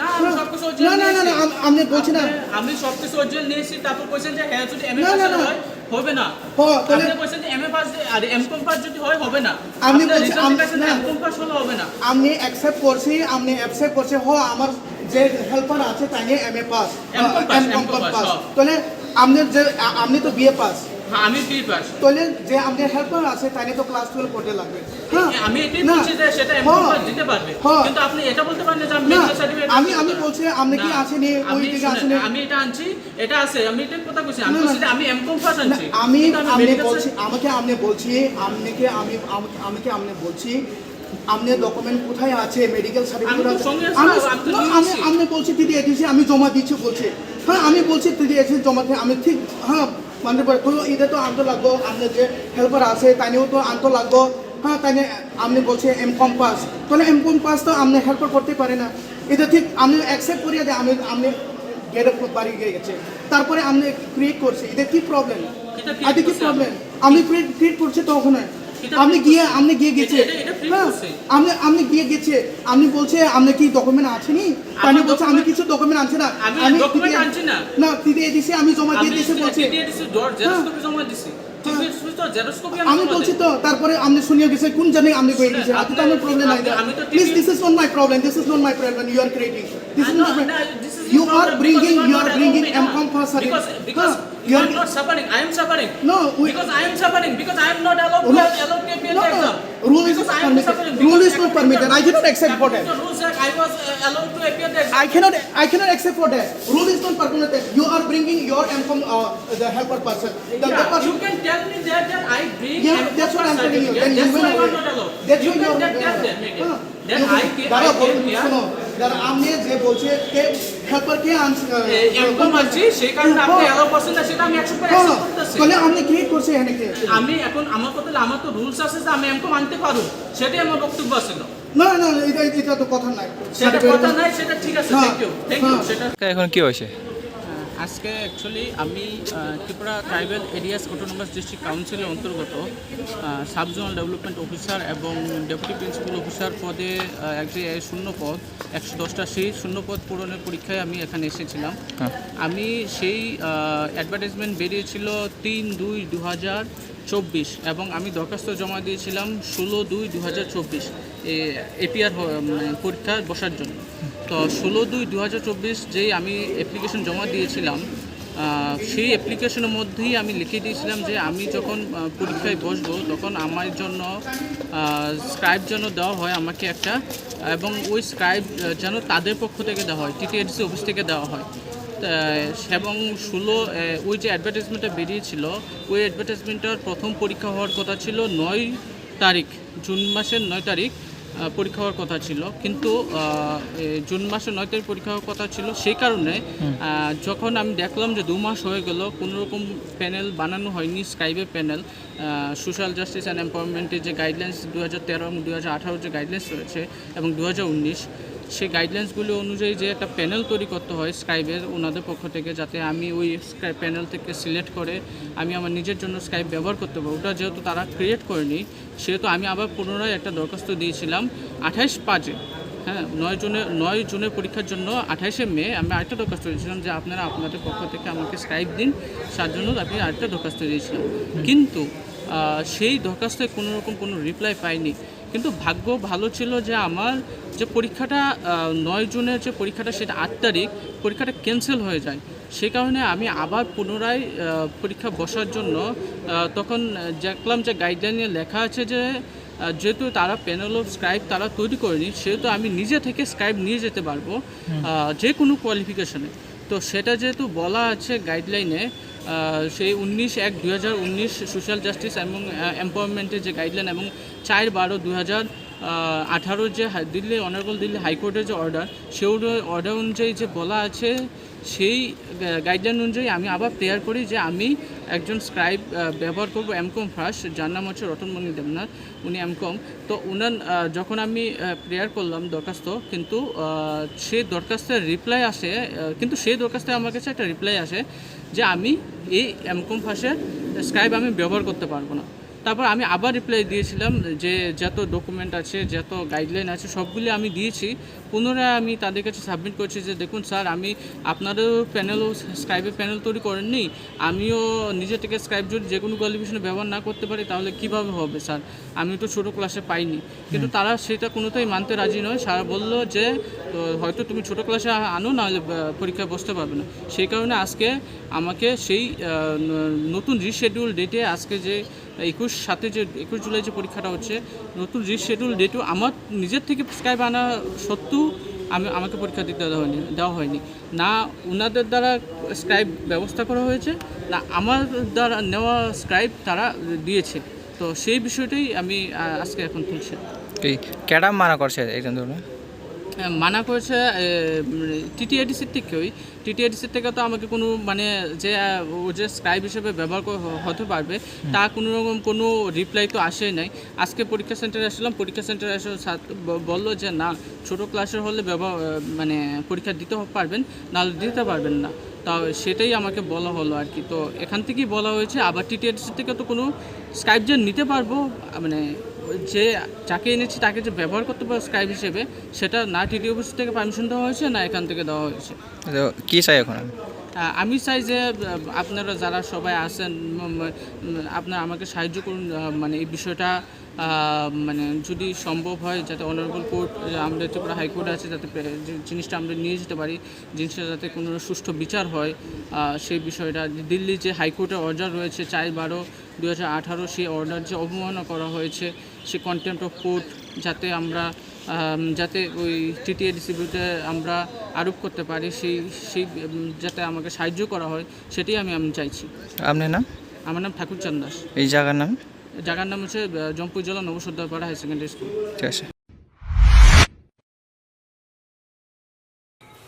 না আমি সবকিছু original না না না না নিয়েছি। আম- আপনি বলছি না আপনি- আমি সবকিছু অরিজিনাল নিয়েছি তারপর কইছেন যে হ্যাঁ যদি এমএ পাস না, না। হয় হবে না আপনি কইছেন যে এমএ পাস আর এমকম পাস যদি হয় হবে না আপনি বলছি, রেজাল্ট আমি- দেখাইছেন না। এমকম পাস হলে হবে না আপনি অ্যাকসেপ্ট করছি আপনি অ্যাকসেপ্ট করছে হ আমার যে হেল্পার আছে এ পাস পাস। তাহলে আপনি যে আপনি তো বিএ পাস হ্যাঁ আমি বি পাস তাহলে যে আপনার হেল্পার আছে তো ক্লাস টুয়েলভ করতে লাগবে হ্যাঁ আমি এটাই। বলছি যে সেটা এমকম হ্যাঁ। দিতে পারবে হ্যাঁ। কিন্তু আপনি এটা বলতে পারেন না যে আমি মেডিকেল সার্টিফিকেট আমি আমি বলছি আপনি কি ওই আমি দিকে শুনেন, আমি এটা আনছি এটা আছে আমি এটা কথা কইছি আমি। বলছি আমি এমকম পাস আনছি আমি আপনি বলছি আমাকে আপনি বলছি আপনাকে আমি আমাকে আপনি বলছি আপনার ডকুমেন্ট কোথায় আছে মেডিকেল সার্টিফিকেট আমি আছে আমি। আপনি বলছি দিদি এসেছি আমি জমা দিচ্ছি বলছি হ্যাঁ আমি বলছি দিদি এসেছি জমা দিয়ে আমি ঠিক হ্যাঁ মানে তো ঈদে তো আনতে লাগবো আপনার যে হেল্পার আছে তাইও তো আনতে লাগবো। হ্যাঁ তাই আপনি বলছে এম কম পাস তাহলে এম কম পাস তো আপনি হেল্পার করতে পারে না। এটা ঠিক আপনি অ্যাকসেপ্ট করিয়ে দেয় আমি আপনি গেট বাড়ি গিয়ে গেছে। তারপরে আপনি ক্রিয়েট করছে। এটা কি প্রবলেম এটা কি প্রবলেম আমি ক্রিয়েট করছি তখন আপনি গিয়ে। আপনি গিয়ে গেছে। হ্যাঁ। আপনি আপনি গিয়ে গেছে। আপনি বলছে আপনি কি ডকুমেন্ট আছেনি আপনি বলছে আমি কিছু ডকুমেন্ট আনছি না। আমি দিদি- আনছি না। না দিদি দিছে আমি জমা দিয়ে আমি দিয়েছি বলছে। দিয়ে দিছি জেরক্স হ্যাঁ। কপি জমা দিছি। হ্যাঁ। জেরক্স আমি বলছি তো তারপরে আপনি শুনিয়ে গেছে কোন জানে আপনি কই গেছে আপনি- তো আমার প্রবলেম নাই। Please this is not my problem this is not my problem you are creating this is not this is you your are problem bringing because you are You are not suffering. I am suffering. No, we, because I am suffering. Because I am not allowed no, to allowed to appear no, no. exam. Rule because is not permitted. Rule is not permitted. I cannot accept for that. Rules that I was uh, allowed to appear the exam. I cannot. I cannot accept for that. Rule is not permitted. You are bringing your M uh, the helper person. The, yeah, the person. You can tell me that that I bring. Yeah, that's what I'm telling you. Then that's you why I'm not allowed. That's you can tell them. That I came. I came here. দাঁড়া আপনি যে বলছে কে helper কে আনছে MCom আনছি সেই কারণে আপনি allow করছেন না সেটা আমি একশো করে হ্যাঁ, করতেছি। তাহলে আপনি কি করছে এখানে কে? আমি এখন আমার কথা আমার তো রুলস আছে যে আমি এমকম আনতে পারব। সেটাই আমার বক্তব্য ছিল না না এটা এটা তো কথা নাই। সেটা কথা নাই সেটা ঠিক আছে হ্যাঁ, থ্যাংক ইউ থ্যাংক ইউ হ্যাঁ। সেটা এখন কি হয়েছে? আজকে অ্যাকচুয়ালি আমি Tripura tribal areas autonomous district কাউন্সিলের অন্তর্গত সাব জোনাল ডেভেলপমেন্ট অফিসার এবং ডেপুটি প্রিন্সিপাল অফিসার পদে আহ, এক যে শূন্য পদ একশো দশটা সেই শূন্য পদ পূরণের পরীক্ষায় আমি এখানে এসেছিলাম হ্যাঁ। আমি সেই অ্যাডভার্টাইজমেন্ট বেরিয়েছিল তিন দুই দু হাজার চব্বিশ এবং আমি দরখাস্ত জমা দিয়েছিলাম ষোলো দুই দু হাজার চব্বিশ এপিআর পরীক্ষা বসার জন্য। তো ষোলো দুই দু হাজার চব্বিশ যেই আমি অ্যাপ্লিকেশন জমা দিয়েছিলাম সেই অ্যাপ্লিকেশনের মধ্যেই আমি লিখে দিয়েছিলাম যে আমি যখন পরীক্ষায় বসবো তখন আমার জন্য স্ক্রাইব যেন দেওয়া হয় আমাকে একটা, এবং ওই স্ক্রাইব যেন তাদের পক্ষ থেকে দেওয়া হয় টিটিএডিসি অফিস থেকে দেওয়া হয়। এবং ষোলো ওই যে অ্যাডভার্টাইজমেন্টটা বেরিয়েছিল, ওই অ্যাডভার্টাইজমেন্টটার প্রথম পরীক্ষা হওয়ার কথা ছিল নয় তারিখ, জুন মাসের নয় তারিখ। পরীক্ষা হওয়ার কথা ছিল। কিন্তু জুন মাসে নয় তারিখ পরীক্ষা হওয়ার কথা ছিল। সেই কারণে যখন আমি দেখলাম যে দু মাস হয়ে গেল কোনো রকম প্যানেল বানানো হয়নি স্কাইবে প্যানেল সোশ্যাল জাস্টিস অ্যান্ড এম্পাওয়ারমেন্টের যে গাইডলাইন্স দু হাজার তেরো এবং দু হাজার আঠারো যে গাইডলাইন্স রয়েছে এবং দু হাজার উনিশ সেই গাইডলাইন্সগুলো অনুযায়ী যে একটা প্যানেল তৈরি করতে হয় স্কাইবের ওনাদের পক্ষ থেকে যাতে আমি ওই স্কাই প্যানেল থেকে সিলেক্ট করে আমি আমার নিজের জন্য স্কাইপ ব্যবহার করতে পারব। ওটা যেহেতু তারা ক্রিয়েট করেনি, সেহেতু আমি আবার পুনরায় একটা দরখাস্ত দিয়েছিলাম আঠাইশ পাঁচে। হ্যাঁ নয় জুনে নয় জুনের পরীক্ষার জন্য আঠাইশে মে আমি আরেকটা দরখাস্ত দিয়েছিলাম যে আপনারা আপনাদের পক্ষ থেকে আমাকে স্কাইপ দিন, তার জন্য আমি আরেকটা দরখাস্ত দিয়েছিলাম কিন্তু সেই দরখাস্তে কোনো রকম কোনো রিপ্লাই পাইনি। কিন্তু ভাগ্য ভালো ছিল যে আমার যে পরীক্ষাটা নয় জুনের যে পরীক্ষাটা সেটা আট তারিখ পরীক্ষাটা ক্যান্সেল হয়ে যায়। সে কারণে আমি আবার পুনরায় পরীক্ষা বসার জন্য তখন দেখলাম যে গাইডলাইনে লেখা আছে যে যেহেতু তারা প্যানেল অফ স্ক্রাইব তারা তৈরি করেনি সেহেতু আমি নিজে থেকে স্ক্রাইব নিয়ে যেতে পারব যে কোনো কোয়ালিফিকেশনে তো সেটা যেহেতু বলা আছে গাইডলাইনে সেই উনিশ এক দু সোশ্যাল জাস্টিস এবং এম্পাওয়ারমেন্টের যে গাইডলাইন এবং চার বারো দু আঠারো যে দিল্লি, অনারেবল দিল্লি হাইকোর্টের যে অর্ডার সেই অর্ডার অনুযায়ী যে বলা আছে, সেই গাইডলাইন অনুযায়ী আমি আবার প্রেয়ার করি যে আমি একজন স্ক্রাইব ব্যবহার করব এমকম ফার্স্ট যার নাম হচ্ছে রতনমণি দেবনাথ, উনি এমকম তো উনার যখন আমি প্রেয়ার করলাম দরখাস্ত, কিন্তু সেই দরখাস্তের রিপ্লাই আসে কিন্তু সেই দরখাস্তে আমার কাছে একটা রিপ্লাই আসে যে আমি এই এমকম ফার্স্টের স্ক্রাইব আমি ব্যবহার করতে পারব না। তারপর আমি আবার রিপ্লাই দিয়েছিলাম যে যত ডকুমেন্ট আছে যত গাইডলাইন আছে সবগুলি আমি দিয়েছি। পুনরায় আমি তাদের কাছে সাবমিট করছি যে দেখুন স্যার আমি আপনারও প্যানেলও স্ক্রাইবের প্যানেল তৈরি করেননি। আমিও নিজে থেকে স্ক্রাইব যদি যে কোনো কোয়ালিফিকেশনে ব্যবহার না করতে পারি তাহলে কীভাবে হবে স্যার আমি তো ছোটো ক্লাসে পাইনি। কিন্তু তারা সেটা কোনোটাই মানতে রাজি নয়। স্যার বলল যে হয়তো তুমি ছোটো ক্লাসে আনো নাহলে পরীক্ষায় বসতে পারবে না। সেই কারণে আজকে আমাকে সেই নতুন রিশেডিউল ডেটে আজকে যে একুশ সাথে যে একুশ জুলাই যে পরীক্ষাটা হচ্ছে, নতুন রিশেডিউল ডেটও আমার নিজের থেকে স্ক্রাইব আনা সত্ত্বেও আমি আমাকে পরীক্ষা দিতে দেওয়া হয়নি দেওয়া হয়নি। না ওনাদের দ্বারা স্ক্রাইব ব্যবস্থা করা হয়েছে, না আমার দ্বারা নেওয়া স্ক্রাইব তারা দিয়েছে। তো সেই বিষয়টাই আমি আজকে এখন তুলছি। কেডা মানা করছে একজন ধরুন মানা করেছে টিটিআইডিসির থেকেই। টিটিআইডিসির থেকে তো আমাকে কোনো মানে যে ও যে স্ক্রাইব হিসেবে ব্যবহার হতে পারবে তা কোনো রকম কোনো রিপ্লাই তো আসে নাই। আজকে পরীক্ষা সেন্টারে আসলাম পরীক্ষা সেন্টারে এসে বলল যে না ছোটো ক্লাসের হলে ব্যবহার মানে পরীক্ষা দিতে পারবেন নাহলে দিতে পারবেন না। তা সেটাই আমাকে বলা হলো আর কি। তো এখান থেকেই বলা হয়েছে আবার টিটিআইডিসি থেকে তো কোনো স্ক্রাইব যে নিতে পারব মানে যে যাকে এনেছি তাকে যে ব্যবহার করতে পারো স্কাইপ হিসেবে সেটা না টিডি অফিস থেকে পারমিশন দেওয়া হয়েছে না এখান থেকে দেওয়া হয়েছে। কি চাই এখন? আমি আমি চাই যে আপনারা যারা সবাই আছেন আপনারা আমাকে সাহায্য করুন মানে এই বিষয়টা মানে যদি সম্ভব হয় যাতে অনারেবল কোর্ট আমরা ত্রিপুরা হাইকোর্ট আছে যাতে জিনিসটা আমরা নিয়ে যেতে পারি জিনিসটা যাতে কোনো সুষ্ঠু বিচার হয় সেই বিষয়টা দিল্লি যে হাইকোর্টের অর্ডার রয়েছে চার বারো দু হাজার আঠারো সেই অর্ডার যে অবমাননা করা হয়েছে সে কন্টেম্প অফ কোর্ট যাতে আমরা যাতে ওই টিটিএডিসি বিরুদ্ধে আমরা আরোপ করতে পারি সেই সেই যাতে আমাকে সাহায্য করা হয় সেটাই আমি আমি চাইছি। আপনার নাম? আমার নাম ঠাকুর চান্দ দাস এই জায়গার নাম? জায়গার নাম হচ্ছে জম্পুর জেলা নবসর্দারপাড়া হাই সেকেন্ডারি স্কুল ঠিক আছে।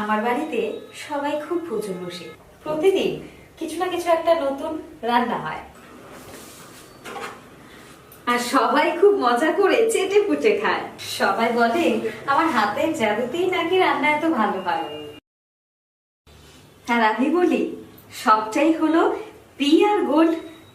আমার বাড়িতে সবাই খুব প্রচুর বসে। প্রতিদিন কিছু না কিছু একটা নতুন রান্না হয়। আর সবাই খুব মজা করে চেটে পুটে খায়। সবাই বলে আমার হাতের জাদুতেই নাকি রান্না এত ভালো হয়? আর আমি বলি সবটাই হলো পি আর গোল্ড